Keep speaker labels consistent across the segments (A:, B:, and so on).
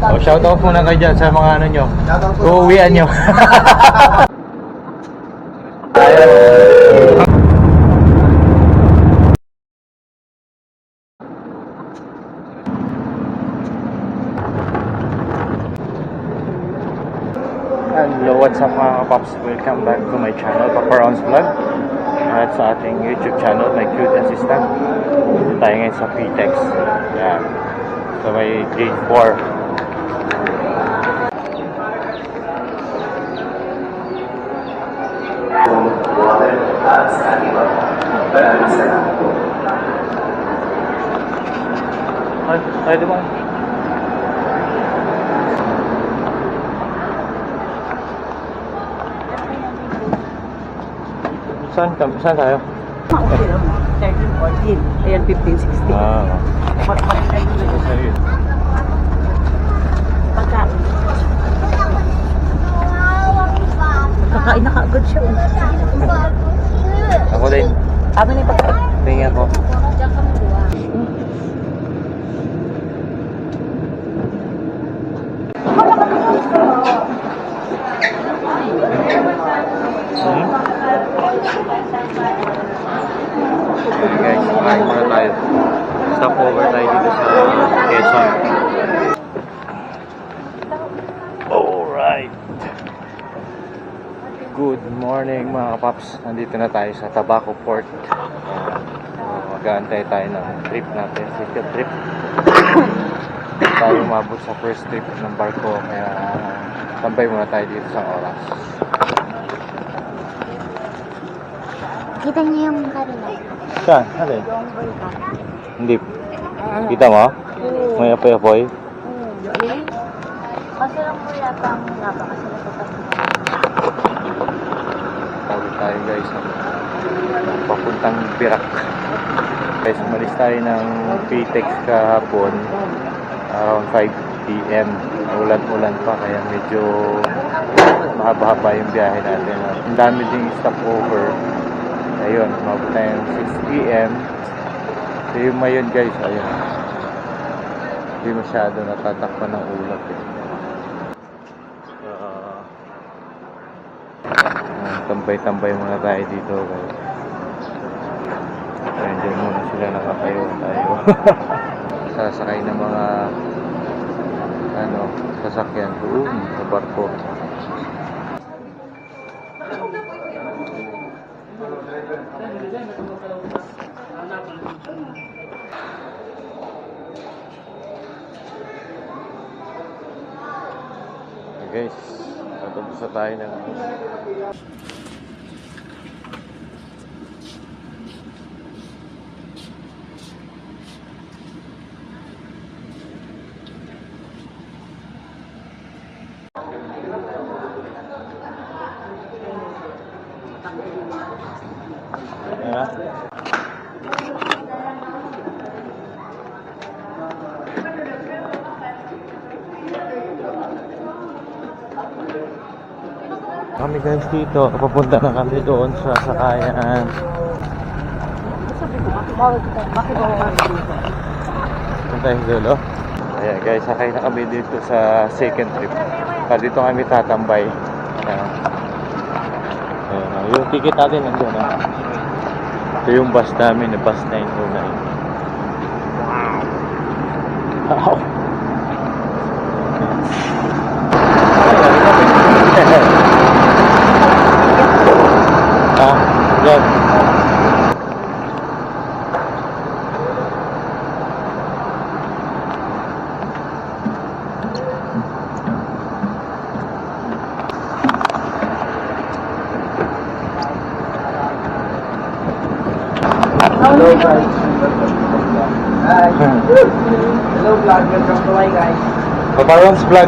A: O, shoutout muna kayo dyan sa mga ano nyo. Uuwian nyo. Hello, what's up mga kapaps? Welcome back to my channel, Papa Ron's Vlog. At sa ating YouTube channel, my cute assistant. Dito tayo ngayon sa PTEX. Yan. So may gate 4. Ay, ay, di ba? Saan, saan tayo?
B: Okay lang. 13, 14. Ayan, 15, 16.
A: Ah,
B: Pagkain na kaagad siya. oh.
A: Ako din.
B: Amin na yung pagkain.
A: Tingin ako. Hmm? Ayan guys, kumain muna tayo. Stop over tayo dito sa Quezon. Alright. Good morning mga kapaps. Nandito na tayo sa Tabaco Port. So, mag-aantay tayo ng trip natin, second trip. tayo umabot sa first trip ng barko kaya tambay muna tayo dito sa oras.
C: Kita niyo yung kanina.
A: Saan? Alin? Hindi. Kita mo? May apoy-apoy?
C: Kasi lang po yata ang
A: tayo guys. ng Papuntang Birak. Guys, umalis tayo ng PTEX kahapon. Around 5 p.m. Ulan-ulan pa kaya medyo mahaba-haba yung biyahe natin. Ang dami ding stopover. Ayun, umabot tayo ng 6 p.m. So yung mayon guys, ayun. Hindi masyado natatakpan ng ulap eh. Ah, Ah, tambay-tambay muna tayo dito guys. Ayun, dyan muna sila nakatayo tayo. Sasakay ng mga ano, sasakyan doon sa barko. Guys, natapos na tayo ng Kami guys dito, papunta na kami doon sa sakayan. Punta yung dulo. Ayan guys, sakay na kami dito sa second trip. Pa dito kami tatambay. Ayan. Ayan, yung ticket natin nandiyan. ah. Ito yung bus namin, eh, bus 909. Wow! ah, yan.
D: Hello guys. Hi. Hello vlog. Welcome to my guys.
A: Papa Ron's vlog.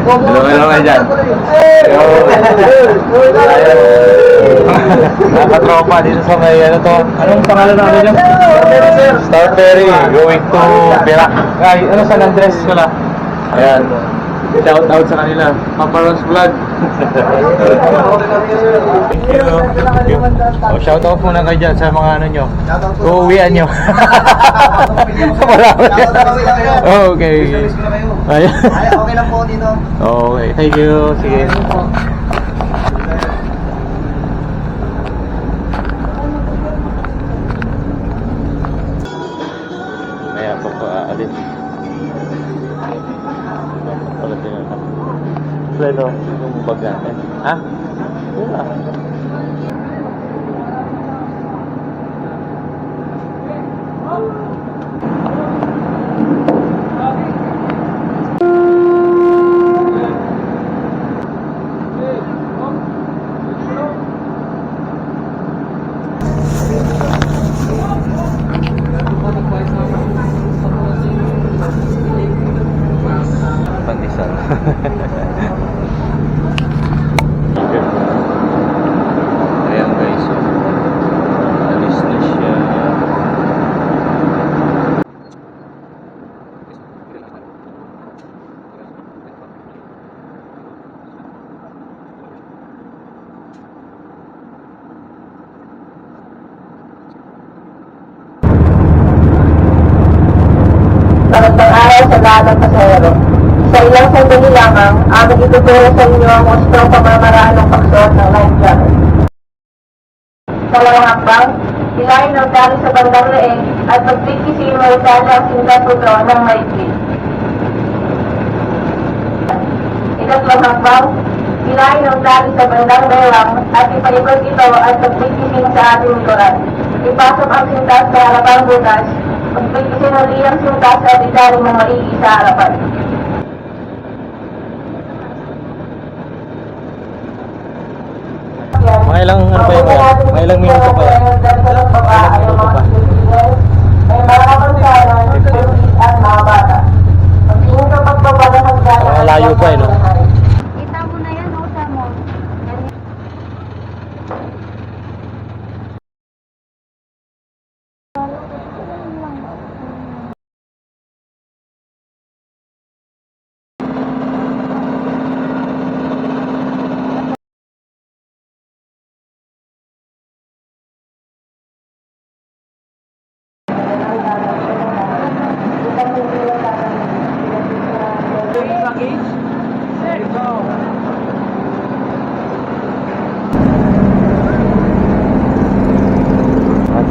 A: Hello, hello kayo dyan. Nakatropa dito sa may ano to. Anong pangalan namin dyan? Star Ferry. Going to Birak. Ay, ano San Andres pala. Ayan. Shout out sa kanila. Papa Ron's Vlog. Thank you. Thank you. Oh, shout out muna kayo dyan sa mga ano nyo.
D: Po.
A: Uuwian nyo. Wala. Okay.
D: Ko. Ay, okay lang po dito.
A: Okay. Thank you. Sige. Maya pa po aalis. Pala tinatap. Plano, yung bag natin. Ha? Wala. Ayan guys. So, alis na siya.
E: Magandang araw sa lahat ng pasahero. Ilang sandali lamang, aming ituturo sa inyo ang gustong pamamaraan ng pagsuot ng life jacket. Dalawang hakbang, hilahin ng tali sa bandang leeg at magpikisin mo itali ang sinta puto ng maigit. Ikatlong hakbang, hilahin ng tali sa bandang bewang at ipaikot ito at magpikisin sa ating likuran. Ipasok ang sintas sa harapang butas Magpikisin uli ang sintas at itali ng maigi sa harapan.
A: Mga ilang ano pa yun? Mga ilang minuto pa yan?
E: Ilang
A: minuto pa?
E: May mga kapansanan, service at mga bata. Pagtingin sa pagbaba ng hagdanan.
A: Mga layo pa eh, no?
C: Kita mo na yan, oh, sa mo. Yan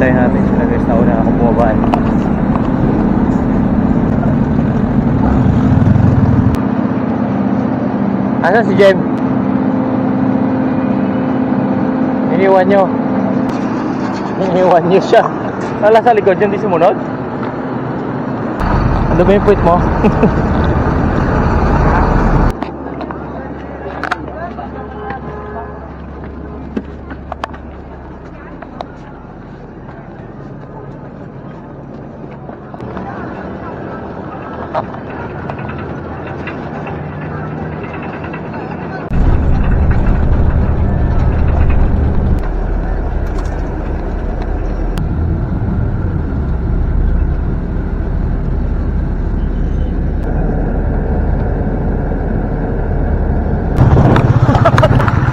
A: Antayin natin sila guys na una ako bumabaan. Asan si Jem? Iniwan nyo. Iniwan nyo siya. Wala sa likod yun, di sumunod? Ano ba yung puwit mo?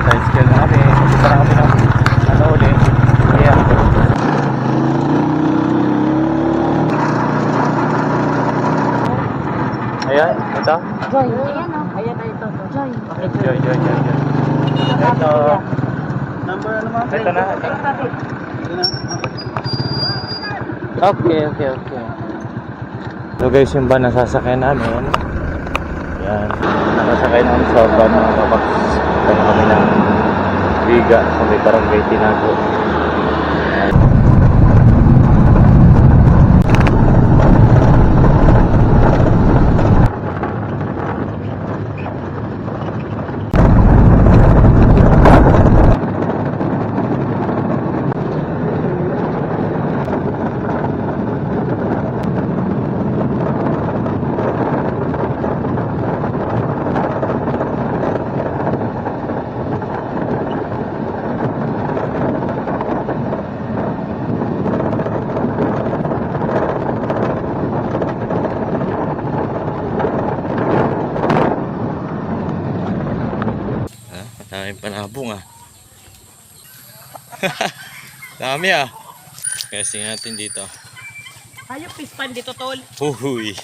A: Tricycle na kami. Punta na kami ng ano uli. Yeah. Ayan, ito.
C: Joy. Ayan, oh. Ayan na ito. Joy.
A: Joy, joy, joy, joy. Ito.
D: Number ano.
A: Okay, okay, okay. So guys, yung van na sasakyan namin. Yan. Nakasakay namin sa van mga kapax. Kaya kami ng Biga sa may barangay Tinago. Daming panabong ah. Dami ah. Kasi natin dito.
B: Hayop pispan dito, tol. Pispan.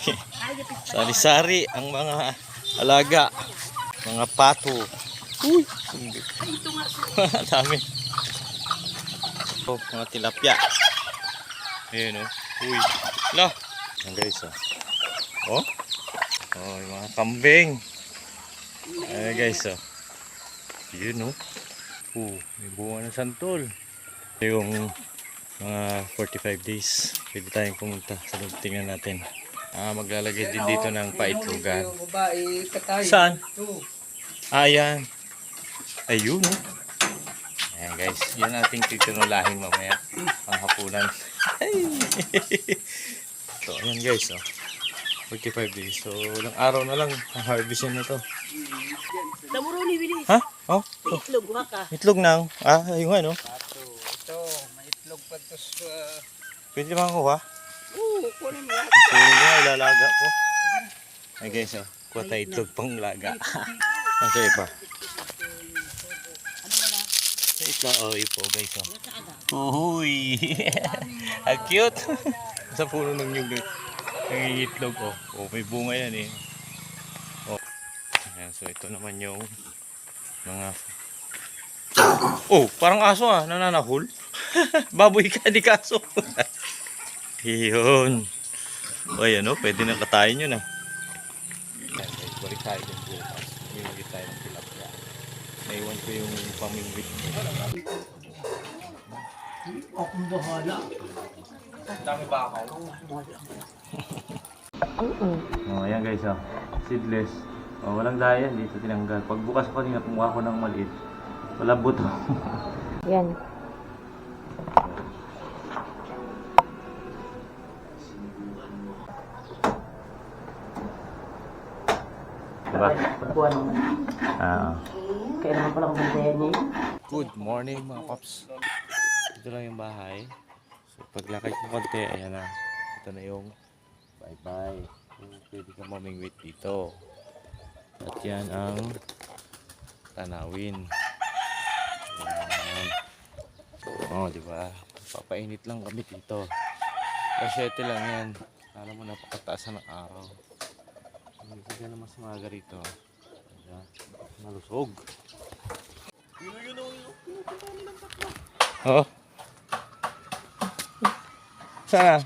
A: Sari-sari ang mga alaga. Mga pato. Uy! Hindi. Dami. Oh, mga tilapia. Ayun oh. Uy. La. Ang guys oh. Oh. Oh, yung mga kambing. Ayan guys oh. Yun oh. Oh, may bunga ng santol. Yung mga 45 days. Pwede tayong pumunta sa loob. Tingnan natin. Ah, maglalagay din dito ng paitlugan. Saan?
D: Ito.
A: Ah, yan. Ayun, oh. Ayan, guys. Yan ating titinulahin mamaya. Ang hapunan. so, ayan, guys, oh. 45 days. So, ilang araw na lang ang harvestin na to.
B: Namuro ni Willie.
A: Ha? Oh,
B: Itlog, ha ka.
A: itlog nang. Ah, ayun nga, no?
D: Ito, ito, may itlog pa to sa...
A: Pwede ba kuha?
B: Oo, kunin mo.
A: Yun nga, ilalaga ko. Ay, guys, oh. Kuha tayo itlog pang laga. Nasa iba. Sa itlog, oh, ipo, guys, oh. Uy! Ang cute! Sa puno ng nyug nangingitlog oh. Oh, may bunga yan eh. Oh. Ayan, so ito naman yung mga Oh, parang aso ah, nananahol. Baboy ka, di kaso. Yun. O ayan oh, pwede na katayin yun ah. Balik tayo dyan bukas. Mimili tayo ng tilapia. Naiwan ko yung pamingwit. Oh, ayan guys, oh. Seedless. Oh, walang daya dito tinanggal. Pagbukas ko kanina, kumuha ko ng maliit. Wala buto.
C: Yan.
A: diba?
B: Kuha naman.
A: Ah.
B: Kailangan palang bantayan niya yun.
A: Good morning mga paps. Ito lang yung bahay. So paglakad ko konti, ayan na. Ito na yung bye-bye. Pwede ka mamingwit dito. At yan ang tanawin. Ayan. Oh, di ba? Papainit lang kami dito. Kasyete lang yan. Alam mo, napakataas na ng araw. Hindi ka na mas maga rito. Ayan. Malusog. Oh. Sana?